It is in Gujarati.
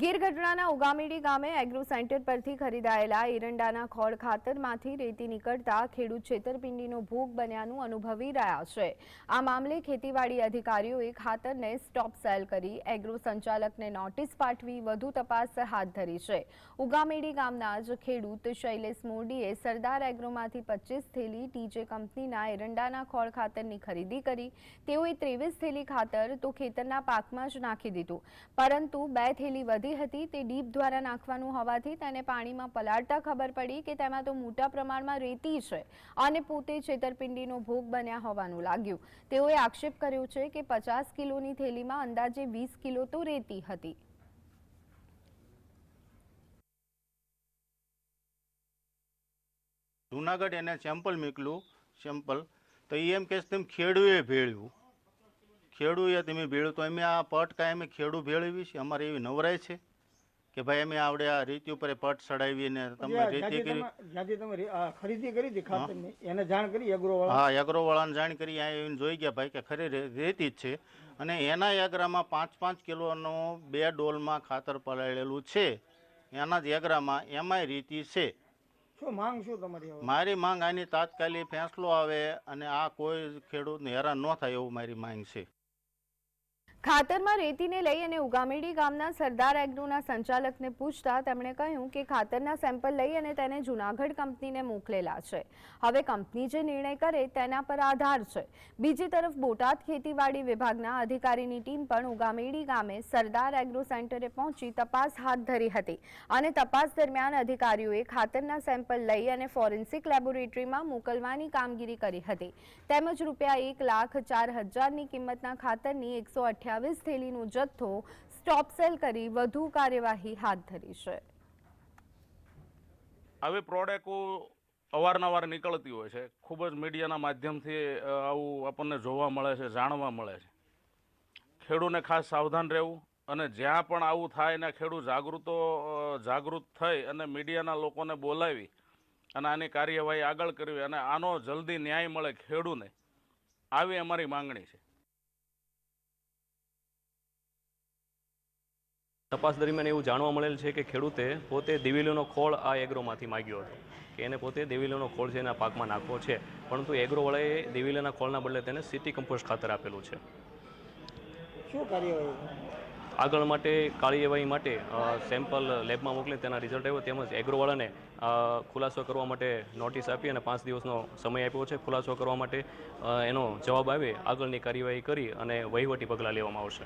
ગીર ગઢડાના ઉગામેડી ગામે એગ્રો સેન્ટર પરથી ખરીદાયેલા એરંડાના ખોળ ખાતરમાંથી રેતી નીકળતા ખેડૂત છેતરપિંડીનો ભોગ બન્યાનું અનુભવી રહ્યા છે. આ મામલે ખેતીવાડી અધિકારીઓએ ખાતરને સ્ટોપ સેલ કરી એગ્રો સંચાલકને નોટિસ પાઠવી વધુ તપાસ હાથ ધરી છે. ઉગામેડી ગામના જ ખેડૂત શૈલેષ મોરડીએ સરદાર એગ્રોમાંથી પચીસ થેલી ટીજે કંપનીના એરંડાના ખોળ ખાતરની ખરીદી કરી. તેઓએ ત્રેવીસ થેલી ખાતર તો ખેતરના પાકમાં જ નાખી દીધું. પરંતુ બે થેલી વધી હતી તે ડીપ દ્વારા નાખવાનું હોવાથી તેને પાણીમાં પલાળતા ખબર પડી કે તેમાં તો મોટા પ્રમાણમાં રેતી છે અને પોતે છેતરપિંડીનો ભોગ બન્યા હોવાનું લાગ્યું. તેઓએ આક્ષેપ કર્યો છે કે પચાસ કિલોની થેલીમાં અંદાજે વીસ કિલો તો રેતી હતી. જુનાગઢ એને સેમ્પલ મોકલું, સેમ્પલ, તો એમ કે તેમ ખેડૂએ ભેળ્યું. ખેડૂએ તમે ભેળ્યું તો અમે આ પટ કાંઈ અમે ખેડૂ ભેળવી છે. અમારે એવી નવરાય છે કે ભાઈ અમે આવડે આ રીતિ ઉપર પટ ચડાવીને તમે રેતી કરી જ્યાંથી તમે ખરીદી કરી હતી ખાતરની એને જાણ કરી એગ્રોવાળા હા એગ્રોવાળાને જાણ કરી આ આવીને જોઈ ગયા ભાઈ કે ખરી રેતી જ છે. અને એના એગરામાં પાંચ પાંચ કિલોનો બે ડોલમાં ખાતર પલાળેલું છે. એના જ એગરામાં એમાંય રીતિ છે. શું માંગ શું તમારી મારી માંગ આની તાત્કાલિક ફેંસલો આવે અને આ કોઈ ખેડૂતને હેરાન ન થાય એવું મારી માંગ છે. ખાતરમાં રેતીને લઈ અને ઉગામેડી ગામના સરદાર એગ્રોના સંચાલકને પૂછતા તેમણે કહ્યું કે ખાતરના સેમ્પલ લઈ અને તેને જૂનાગઢ કંપનીને મોકલેલા છે. હવે કંપની જે નિર્ણય કરે તેના પર આધાર છે. બીજી તરફ બોટાદ ખેતીવાડી વિભાગના અધિકારીની ટીમ પણ ઉગામેડી ગામે સરદાર એગ્રો સેન્ટરે પહોંચી તપાસ હાથ ધરી હતી અને તપાસ દરમિયાન અધિકારીઓએ ખાતરના સેમ્પલ લઈ અને ફોરેન્સિક લેબોરેટરીમાં મોકલવાની કામગીરી કરી હતી. તેમજ રૂપિયા એક લાખ ચાર હજારની કિંમતના ખાતરની એકસો અઠ્યાવીસ થેલીનો જથ્થો સ્ટોપ સેલ કરી વધુ કાર્યવાહી હાથ ધરી છે. આવી પ્રોડક્ટો અવારનવાર નીકળતી હોય છે. ખૂબ જ મીડિયાના માધ્યમથી આવું આપણને જોવા મળે છે, જાણવા મળે છે. ખેડૂને ખાસ સાવધાન રહેવું અને જ્યાં પણ આવું થાય ને ખેડૂત જાગૃતો જાગૃત થઈ અને મીડિયાના લોકોને બોલાવી અને આની કાર્યવાહી આગળ કરવી અને આનો જલ્દી ન્યાય મળે ખેડૂને, આવી અમારી માંગણી છે. તપાસ દરમિયાન એવું જાણવા મળેલ છે કે ખેડૂતે પોતે દિવેલીનો ખોળ આ એગ્રોમાંથી માગ્યો હતો કે એને પોતે દિવેલીનો ખોળ છે એના પાકમાં નાખવો છે. પરંતુ એગ્રોવાળાએ દિવેલીના ખોળના બદલે તેને સિટી કમ્પોસ્ટ ખાતર આપેલું છે. શું કાર્યવાહી? આગળ માટે કાર્યવાહી માટે સેમ્પલ લેબમાં મોકલી તેના રિઝલ્ટ આવ્યો. તેમજ એગ્રોવાળાને ખુલાસો કરવા માટે નોટિસ આપી અને પાંચ દિવસનો સમય આપ્યો છે. ખુલાસો કરવા માટે એનો જવાબ આવે આગળની કાર્યવાહી કરી અને વહીવટી પગલાં લેવામાં આવશે.